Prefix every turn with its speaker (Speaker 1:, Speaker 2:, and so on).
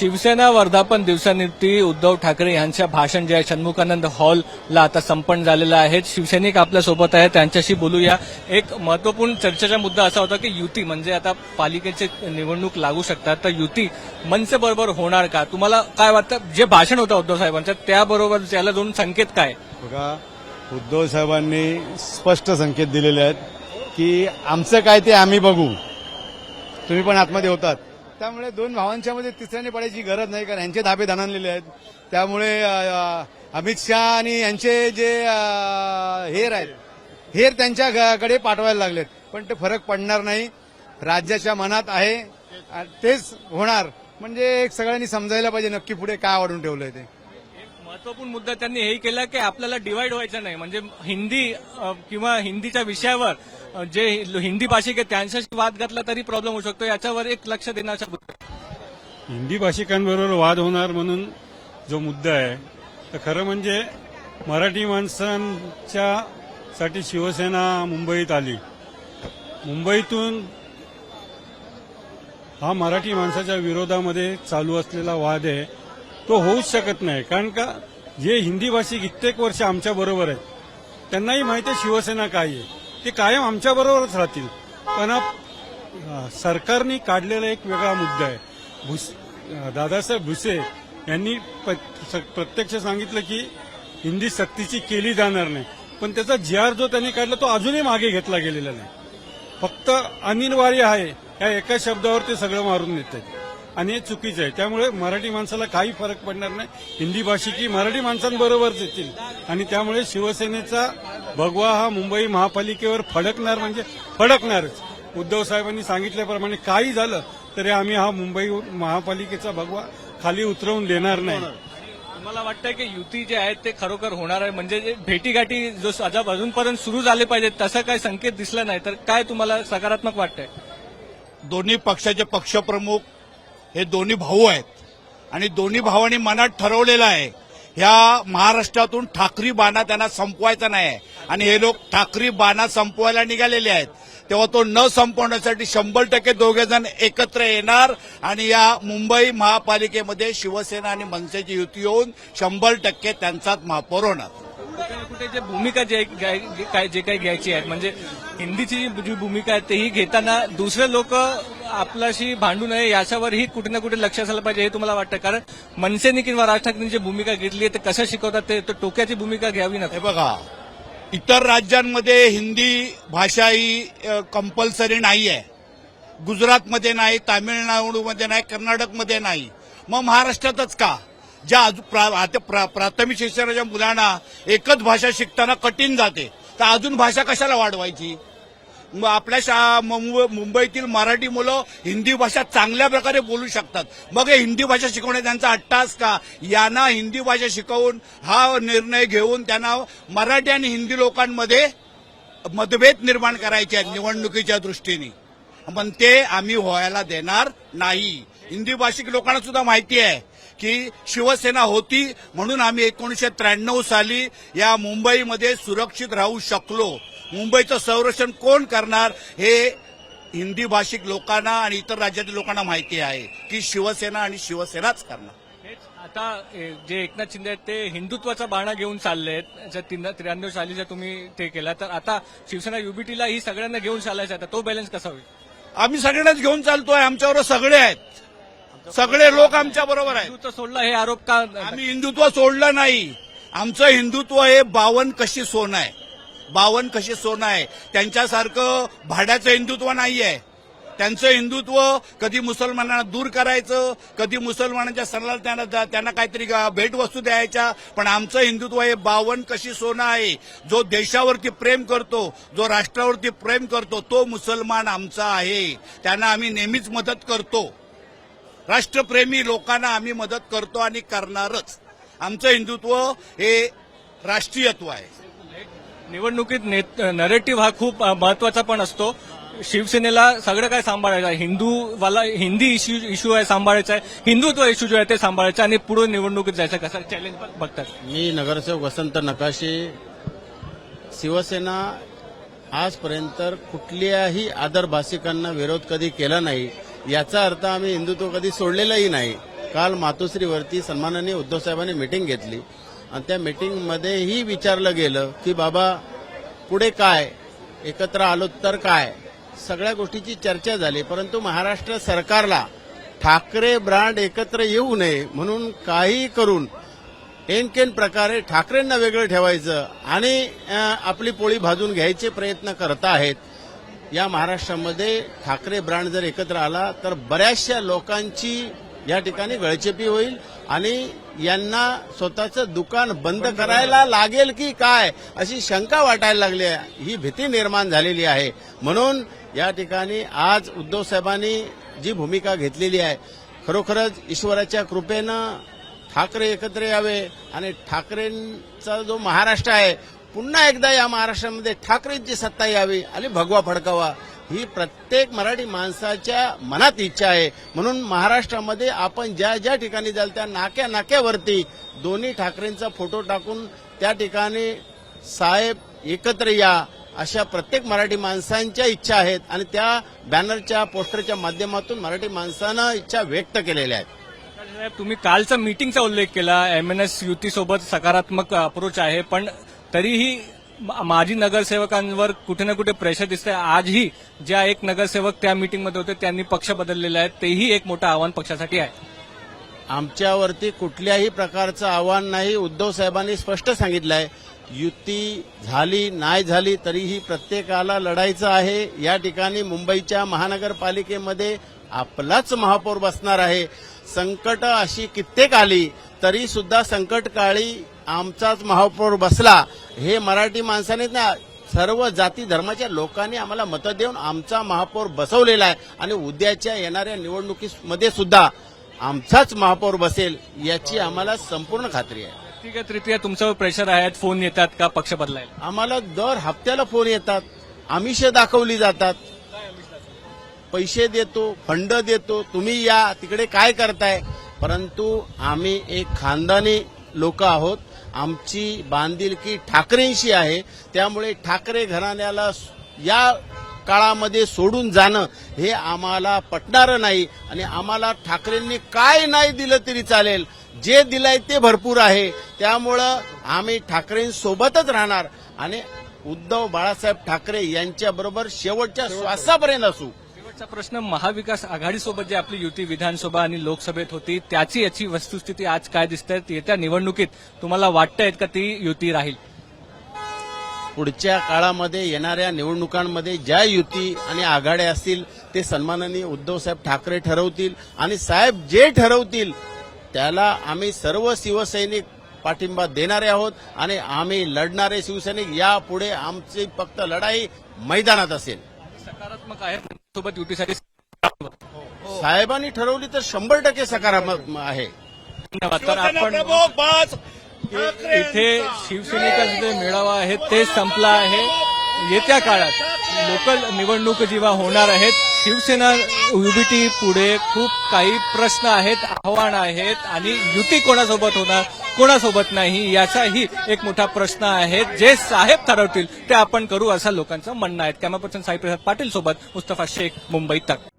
Speaker 1: शिवसेना वर्धापन दिवसानिमित्त उद्धव ठाकरे यांच्या भाषण जे आहे षण्मुखानंद हॉलला आता संपन्न झालेलं आहे. शिवसैनिक आपल्यासोबत आहे त्यांच्याशी बोलूया. एक महत्त्वपूर्ण चर्चेचा मुद्दा असा होता की युती म्हणजे आता पालिकेचे निवडणूक लागू शकतात तर युती मनसे बरोबर होणार का? तुम्हाला काय वाटतं? जे भाषण होतं उद्धव साहेबांचं त्याबरोबर त्याला दोन संकेत काय?
Speaker 2: बघा उद्धव साहेबांनी स्पष्ट संकेत दिलेले आहेत की आमचं काय ते आम्ही बघू. तुम्ही पण आतमध्ये होतात. त्यामुळे दोन भावांच्या मध्ये तिसऱ्याने पडायची गरज नाही कारण यांचे धाबे धनानलेले आहेत. त्यामुळे अमित शहा आणि यांचे जे हेर आहेत हेर त्यांच्या पाठवायला लागलेत. पण ते फरक पडणार नाही. राज्याच्या मनात आहे. तेच होणार. म्हणजे एक सगळ्यांनी समजायला पाहिजे नक्की पुढे काय वाढून ठेवलंय ते.
Speaker 1: महत्त्वपूर्ण मुद्दा त्यांनी हे केला की आपल्याला डिवाइड व्हायचं नाही. म्हणजे हिंदी किंवा हिंदीच्या विषयावर जे हिंदी भाषिक आहे त्यांच्याशी वाद घातला तरी प्रॉब्लेम होऊ शकतो. याच्यावर एक लक्ष देण्याचा
Speaker 3: हिंदी भाषिकांबरोबर वाद होणार म्हणून जो मुद्दा आहे तर खरं म्हणजे मराठी माणसांच्या साठी शिवसेना मुंबईत आली. मुंबईतून हा मराठी माणसाच्या विरोधामध्ये चालू असलेला वाद आहे तो होऊच शकत नाही. कारण का जे हिंदी भाषिक कित्येक वर्ष आमच्या बरोबर आहेत त्यांनाही माहिती आहे शिवसेना काय आहे. ते कायम आमच्या बरोबरच राहतील. पण सरकारने काढलेला एक वेगळा मुद्दा आहे. भुस दादासाहेब भुसे यांनी प- स- प्रत्यक्ष सांगितलं की हिंदी सक्तीची केली जाणार नाही. पण त्याचा जी आर जो त्यांनी काढला तो अजूनही मागे घेतला गेलेला नाही. फक्त अनिवार्य आहे या एका शब्दावर ते सगळं मारून देतात आणि हे चुकीचं आहे. त्यामुळे मराठी माणसाला काही फरक पडणार नाही. हिंदी भाषिकी मराठी माणसांबरोबरच येतील. आणि त्यामुळे शिवसेनेचा भगवा हा मुंबई महापालिकेवर फडकणार म्हणजे फडकणारच. उद्धव साहेबांनी सांगितल्याप्रमाणे काही झालं तरी आम्ही हा मुंबई महापालिकेचा भगवा खाली उतरवून देणार नाही.
Speaker 1: तुम्हाला वाटतंय की युती जे आहे ते खरोखर होणार आहे? म्हणजे जे भेटीगाठी जो अजून अजूनपर्यंत सुरू झाले पाहिजे तसं काही संकेत दिसला नाही तर काय तुम्हाला सकारात्मक वाटतंय?
Speaker 4: दोन्ही पक्षाचे पक्षप्रमुख हे दोन्ही भाऊ आहेत. आणि दोन्ही भावांनी मनात ठरवलेलं आहे ह्या महाराष्ट्रातून ठाकरी बाणा त्यांना संपवायचा नाही आहे आणि हे लोक ठाकरी बाणा संपवायला निघालेले आहेत. तेव्हा तो न संपवण्यासाठी शंभर टक्के दोघे जण एकत्र येणार आणि या मुंबई महापालिकेमध्ये शिवसेना आणि मनसेची युती होऊन शंभर टक्के त्यांचाच महापौर होणार.
Speaker 1: कुठे जे भूमिका जे घ्याय- काय जे काही घ्यायची आहेत म्हणजे हिंदीची जी भूमिका आहे तेही घेताना दुसरे लोक आपल्याशी भांडू नये याच्यावरही कुठे ना कुठे लक्ष असायला पाहिजे हे तुम्हाला वाटतं? कारण मनसेने किंवा राज ठाकरेंनी जी भूमिका घेतली आहे ते कसं शिकवतात ते तर टोक्याची भूमिका घ्यावी ना.
Speaker 4: बघा इतर राज्यांमध्ये हिंदी भाषा ही कंपल्सरी नाही आहे गुजरातमध्ये नाही तामिळनाडूमध्ये नाही कर्नाटकमध्ये नाही. मग महाराष्ट्रातच का? ज्या अजून प्रा- आता प्रा- प्राथमिक शिक्षणाच्या मुलांना एकच भाषा शिकताना कठीण जाते. तर अजून भाषा कशाला वाढवायची? आपल्या शा मुंब- मुंबईतील मराठी मुलं हिंदी भाषा चांगल्या प्रकारे बोलू शकतात. मग हे हिंदी भाषा शिकवणे त्यांचा अट्टास का? यांना हिंदी भाषा शिकवून हा निर्णय घेऊन त्यांना मराठी आणि हिंदी लोकांमध्ये मतभेद निर्माण करायचे आहेत निवडणुकीच्या दृष्टीने. पण ते आम्ही व्हायला देणार नाही. हिंदी भाषिक लोकांना सुद्धा माहिती आहे की शिवसेना होती म्हणून आम्ही एकोणीसशे त्र्याण्णव साली या मुंबईमध्ये सुरक्षित राहू शकलो. मुंबईचं संरक्षण कोण करणार हे हिंदी भाषिक लोकांना आणि इतर राज्यातील लोकांना माहिती आहे की शिवसेना आणि शिवसेनाच करणार.
Speaker 1: आता जे एकनाथ शिंदे आहेत ते हिंदुत्वाचा बाणा घेऊन चालले आहेत. त्र्याण्णव सालीचा तुम्ही ते केला तर आता शिवसेना युबीटीला ही सगळ्यांना घेऊन चालायचं आहे. तर तो बॅलन्स कसा होईल?
Speaker 4: आम्ही सगळ्यांनाच घेऊन चालतोय. आमच्याबरोबर सगळे आहेत. सगळे लोक आमच्या बरोबर आहेत.
Speaker 1: हिंदुत्व सोडला हे आरोप का?
Speaker 4: आम्ही हिंदुत्व सोडलं नाही. आमचं हिंदुत्व हे बावन कशी सोनं आहे. बावन कशी सोनं आहे? त्यांच्यासारखं भाड्याचं हिंदुत्व नाही आहे त्यांचं हिंदुत्व कधी मुसलमानांना दूर करायचं कधी मुसलमानांच्या सणाला त्यांना त्यांना काहीतरी भेटवस्तू द्यायच्या पण आमचं हिंदुत्व हे बावन कशी सोनं आहे? जो देशावरती प्रेम करतो जो राष्ट्रावरती प्रेम करतो तो मुसलमान आमचा आहे. त्यांना आम्ही नेहमीच मदत करतो. राष्ट्रप्रेमी लोकांना आम्ही मदत करतो आणि करणारच. आमचं हिंदुत्व हे राष्ट्रीयत्व आहे.
Speaker 1: निवडणुकीत नरेटिव्ह हा खूप महत्त्वाचा पण असतो. शिवसेनेला सगळं काय सांभाळायचं आहे? हिंदूवाला हिंदी इश्यू इश्यू आहे सांभाळायचा आहे. हिंदुत्व इश्यू जो आहे ते सांभाळायचं आणि पुढे निवडणुकीत जायचं कसं चॅलेंज बघतात.
Speaker 5: मी नगरसेवक वसंत नकाशे शिवसेना आजपर्यंत कुठल्याही आदर भाषिकांना विरोध कधी केला नाही याचा अर्थ आम्ही हिंदुत्व कधी सोडलेलंही नाही. काल मातोश्रीवरती सन्माननीय उद्धव साहेबांनी मिटिंग घेतली. आणि त्या मिटिंगमध्येही विचारलं गेलं की बाबा पुढे काय? एकत्र आलो तर काय? सगळ्या गोष्टीची चर्चा झाली परंतु महाराष्ट्र सरकारला ठाकरे ब्रँड एकत्र येऊ नये म्हणून काही करून एनकेन प्रकारे ठाकरेंना वेगळं ठेवायचं आणि आपली पोळी भाजून घ्यायचे प्रयत्न करत आहेत. या महाराष्ट्रामध्ये ठाकरे ब्रँड जर एकत्र आला तर बऱ्याचशा लोकांची या ठिकाणी गळचेपी होईल आणि यांना स्वतःचं दुकान बंद करायला लागेल की काय अशी शंका वाटायला लागली आहे. ही भीती निर्माण झालेली आहे. म्हणून या ठिकाणी आज उद्धव साहेबांनी जी भूमिका घेतलेली आहे खरोखरच ईश्वराच्या कृपेनं ठाकरे एकत्र यावे आणि ठाकरेंचा जो महाराष्ट्र आहे पुन्हा एकदा या महाराष्ट्रामध्ये ठाकरेंची सत्ता यावी आणि भगवा फडकावा. ही प्रत्येक मराठी माणसाच्या मनात इच्छा आहे. म्हणून महाराष्ट्रामध्ये आपण ज्या ज्या ठिकाणी जाल त्या नाक्या नाक्यावरती दोन्ही ठाकरेंचा फोटो टाकून त्या ठिकाणी साहेब एकत्र या अशा प्रत्येक मराठी माणसांच्या इच्छा आहेत आणि त्या बॅनरच्या पोस्टरच्या माध्यमातून मराठी माणसानं इच्छा व्यक्त केलेल्या आहेत.
Speaker 1: साहेब तुम्ही कालचा मीटिंगचा उल्लेख केला. एम एन एस युतीसोबत सकारात्मक अप्रोच आहे पण तरीही माजी नगरसेवकांवर कुठे ना कुठे प्रेशर दिसतंय. आजही ज्या एक नगरसेवक त्या मीटिंगमध्ये होते त्यांनी पक्ष बदललेले आहे. तेही एक मोठं आव्हान पक्षासाठी आहे.
Speaker 5: आमच्यावरती कुठल्याही प्रकारचं आव्हान नाही उद्धव साहेबांनी स्पष्ट सांगितलं आहे युती झाली नाही झाली तरीही प्रत्येकाला लढायचं आहे. या ठिकाणी मुंबईच्या महानगरपालिकेमध्ये आपलाच महापौर बसणार आहे. संकट अशी कित्येक आली तरी सुद्धा संकटकाळी आमचाच महापौर बसला हे मराठी माणसाने ना सर्व जाती धर्माच्या लोकांनी आम्हाला मतं देऊन आमचा महापौर बसवलेला आहे. आणि उद्याच्या येणाऱ्या निवडणुकीमध्ये सुद्धा आमचाच महापौर बसेल याची आम्हाला संपूर्ण खात्री आहे.
Speaker 1: व्यक्तिगतरित्या तुमच्यावर प्रेशर आहे फोन येतात का पक्ष बदलायला?
Speaker 5: आम्हाला दर हप्त्याला फोन येतात. आमिष दाखवली जातात. पैसे देतो फंड देतो तुम्ही या तिकडे काय करताय? परंतु आम्ही एक खानदानी लोक आहोत. आमची बांधिलकी ठाकरेंशी आहे. त्यामुळे ठाकरे घराण्याला या काळामध्ये सोडून जाणं हे आम्हाला पटणारं नाही आणि आम्हाला ठाकरेंनी काय नाही दिलं तरी चालेल. जे दिलंय ते भरपूर आहे. त्यामुळं आम्ही ठाकरेंसोबतच राहणार आणि उद्धव बाळासाहेब ठाकरे यांच्याबरोबर शेवटच्या श्वासापर्यंत असू.
Speaker 1: शेवटचा प्रश्न महाविकास आघाडीसोबत जी आपली युती विधानसभा आणि लोकसभेत होती त्याची याची वस्तुस्थिती आज काय दिसते येत्या निवडणुकीत तुम्हाला वाटतंय का ती युती राहील?
Speaker 5: पुढच्या काळामध्ये येणाऱ्या निवडणुकांमध्ये ज्या युती आणि आघाड्या असतील ते सन्माननीय उद्धवसाहेब ठाकरे ठरवतील आणि साहेब जे ठरवतील त्याला आम्ही सर्व शिवसैनिक पाठिंबा देणारे आहोत आणि आम्ही लढणारे शिवसैनिक यापुढे आमची फक्त लढाई मैदानात असेल.
Speaker 1: सकारात्मक आहे. सोबत युतीसाठी
Speaker 5: साहेबांनी ठरवली तर शंभर टक्के सकारात्मक आहे.
Speaker 1: धन्यवाद. तर आपण इथे शिवसेनेचा जे मेळावा आहे ते संपला आहे. येत्या काळात लोकल निवडणूक जेव्हा होणार आहेत शिवसेना युबीटी पुढे खूप काही प्रश्न आहेत आव्हान आहेत आणि युती कोणासोबत होणार कोणासोबत नाही याचाही एक मोठा प्रश्न आहे. जे साहेब ठरवतील ते आपण करू असं लोकांचं म्हणणं आहे. कॅमेरा पर्सन साईप्रसाद पाटील सोबत मुस्तफा शेख मुंबई तक.